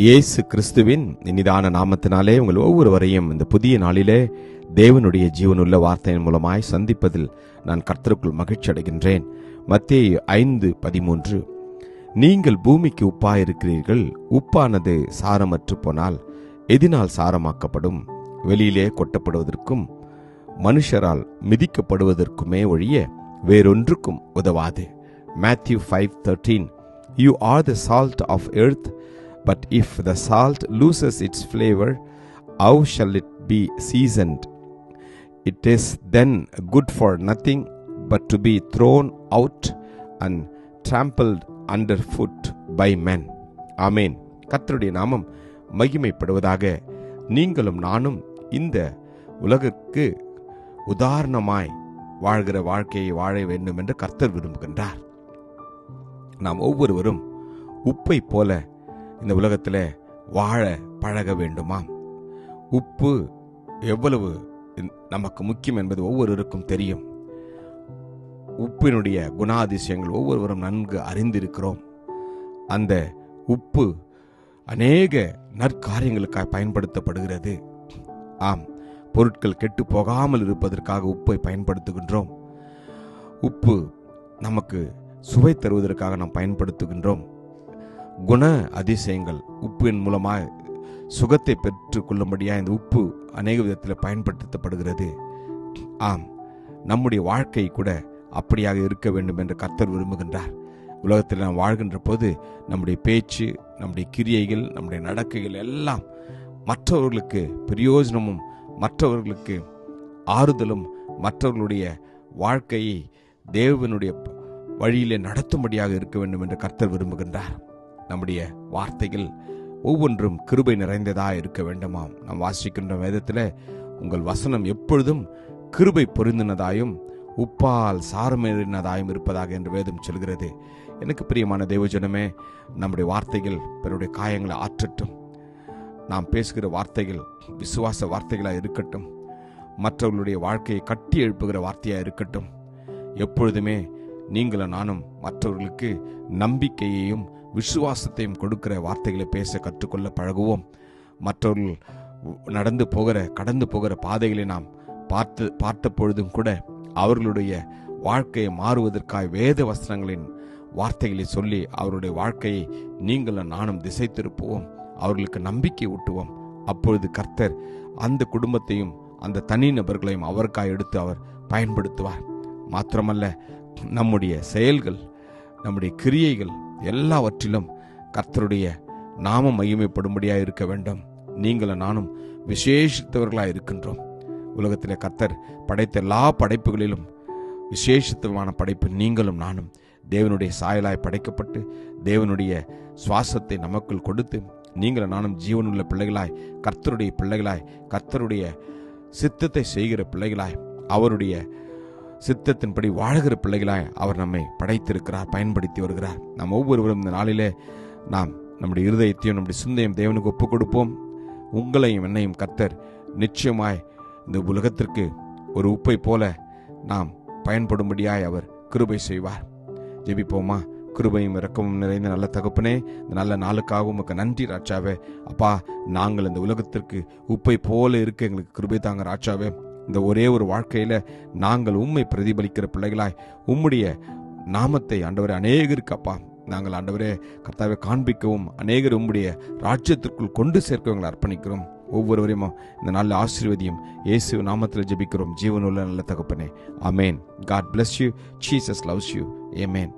இயேசு கிறிஸ்துவின் இனிதான நாமத்தினாலே உங்கள் ஒவ்வொருவரையும் இந்த புதிய நாளிலே தேவனுடைய ஜீவனுள்ள வார்த்தையின் மூலமாய் சந்திப்பதில் நான் கர்த்தருக்குள் மகிழ்ச்சி அடைகின்றேன். மத்திய ஐந்து பதிமூன்று. நீங்கள் பூமிக்கு உப்பாயிருக்கிறீர்கள் உப்பானது சாரமற்று போனால் எதினால் சாரமாக்கப்படும் வெளியிலே கொட்டப்படுவதற்கும் மனுஷரால் மிதிக்கப்படுவதற்குமே ஒழிய வேறொன்றுக்கும் உதவாது. Matthew five thirteen you are the salt of earth but if the salt loses its flavor, how shall it be seasoned it is then good for nothing but to be thrown out and trampled under foot by men. ஆமேன் கத்தருடைய நாமம் மகிமைப்படுவதாக நீங்களும் நானும் இந்த உலகிற்கு உதாரணமாய் வாழ்கிற வாழ்க்கையை வாழ வேண்டும் என்று கர்த்தர் விரும்புகின்றார். நாம் ஒவ்வொருவரும் உப்பை போல இந்த உலகத்தில் வாழ பழக வேண்டுமாம். உப்பு எவ்வளவு நமக்கு முக்கியம் என்பது ஒவ்வொருவருக்கும் தெரியும். உப்பினுடைய குணாதிசயங்கள் ஒவ்வொருவரும் நன்கு அறிந்திருக்கிறோம். அந்த உப்பு அநேக நற்காரியங்களுக்காக பயன்படுத்தப்படுகிறது. ஆம் பொருட்கள் கெட்டு போகாமல் இருப்பதற்காக உப்பை பயன்படுத்துகின்றோம். உப்பு நமக்கு சுவை தருவதற்காக நாம் பயன்படுத்துகின்றோம். குண அதிசயங்கள். உப்பின் மூலமாக சுகத்தை பெற்று கொள்ளும்படியாக இந்த உப்பு அநேக விதத்தில் பயன்படுத்தப்படுகிறது. ஆம் நம்முடைய வாழ்க்கை கூட அப்படியாக இருக்க வேண்டும் என்று கர்த்தர் விரும்புகின்றார். உலகத்தில் நாம் வாழ்கின்ற போது நம்முடைய பேச்சு நம்முடைய கிரியைகள் நம்முடைய நடக்கைகள் எல்லாம் மற்றவர்களுக்கு பிரயோஜனமும் மற்றவர்களுக்கு ஆறுதலும் மற்றவர்களுடைய வாழ்க்கையை தேவனுடைய வழியிலே நடத்தும்படியாக இருக்க வேண்டும் என்று கர்த்தர் விரும்புகின்றார். நம்முடைய வார்த்தைகள் ஒவ்வொன்றும் கிருபை நிறைந்ததாக இருக்க வேண்டுமாம். நாம் வாசிக்கின்ற வேதத்தில் உங்கள் வசனம் எப்பொழுதும் கிருபை பொருந்தினதாயும் உப்பால் சாரமேறினதாயும் இருப்பதாக என்று வேதம் சொல்கிறது. எனக்கு பிரியமான தேவஜனமே நம்முடைய வார்த்தைகள் பிறருடைய காயங்களை ஆற்றட்டும். நாம் பேசுகிற வார்த்தைகள் விசுவாச வார்த்தைகளாக இருக்கட்டும். மற்றவர்களுடைய வாழ்க்கையை கட்டி எழுப்புகிற வார்த்தையாக இருக்கட்டும். எப்பொழுதுமே நீங்களும் நானும் மற்றவர்களுக்கு நம்பிக்கையையும் விசுவாசத்தையும் கொடுக்கிற வார்த்தைகளை பேச கற்றுக்கொள்ள பழகுவோம். மற்றவர்கள் நடந்து போகிற கடந்து போகிற பாதைகளை நாம் பார்த்து பார்த்த பொழுதும் கூட அவர்களுடைய வாழ்க்கையை மாறுவதற்காக வேத வஸ்திரங்களின் வார்த்தைகளை சொல்லி அவருடைய வாழ்க்கையை நீங்களும் நானும் திசை திருப்புவோம் அவர்களுக்கு நம்பிக்கை ஊட்டுவோம். அப்பொழுது கர்த்தர் அந்த குடும்பத்தையும் அந்த தனி நபர்களையும் அவருக்காக எடுத்து அவர் பயன்படுத்துவார். மாத்திரமல்ல நம்முடைய செயல்கள் நம்முடைய கிரியைகள் எல்லாவற்றிலும் கர்த்தருடைய நாம மகிமைப்படும்படியாக இருக்க வேண்டும். நீங்களும் நானும் விசேஷித்தவர்களாக இருக்கின்றோம். உலகத்தில் கர்த்தர் படைத்த எல்லா படைப்புகளிலும் விசேஷத்துவமான படைப்பு நீங்களும் நானும். தேவனுடைய சாயலாய் படைக்கப்பட்டு தேவனுடைய சுவாசத்தை நமக்குள் கொடுத்து நீங்களும் நானும் ஜீவனுள்ள பிள்ளைகளாய் கர்த்தருடைய பிள்ளைகளாய் கர்த்தருடைய சித்தத்தை செய்கிற பிள்ளைகளாய் அவருடைய சித்தத்தின்படி வாழ்கிற பிள்ளைகளாய் அவர் நம்மை படைத்திருக்கிறார் பயன்படுத்தி வருகிறார். நாம் ஒவ்வொருவரும் இந்த நாளிலே நாம் நம்முடைய இருதயத்தையும் நம்முடைய சிந்தையும் தேவனுக்கு ஒப்புக் கொடுப்போம். உங்களையும் என்னையும் கர்த்தர் நிச்சயமாய் இந்த உலகத்திற்கு ஒரு உப்பை போல நாம் பயன்படும்படியாய் அவர் கிருபை செய்வார். ஜெபிப்போமா? கிருபையும் இரக்கமும் நிறைந்த நல்ல தகப்பனே இந்த நல்ல நாளுக்காக உமக்கு நன்றி ராஜாவே. அப்பா நாங்கள் இந்த உலகத்திற்கு உப்பை போல இருக்க எங்களுக்கு கிருபை தாங்க ராஜாவே. இந்த ஒரே ஒரு வாழ்க்கையில் நாங்கள் உண்மை பிரதிபலிக்கிற பிள்ளைகளாய் உம்முடைய நாமத்தை ஆண்டவரே அநேகருக்கு அப்பா நாங்கள் ஆண்டவரே கர்த்தாவை காண்பிக்கவும் அநேகர் உம்முடைய ராஜ்யத்திற்குள் கொண்டு சேர்க்கவங்களை அர்ப்பணிக்கிறோம். ஒவ்வொருவரையும் இந்த நல்ல ஆசீர்வதியும் இயேசு நாமத்தில் ஜெபிக்கிறோம். ஜீவனுள்ள நல்ல தகப்பனே. அமேன் God bless you Jesus loves you ஏமேன்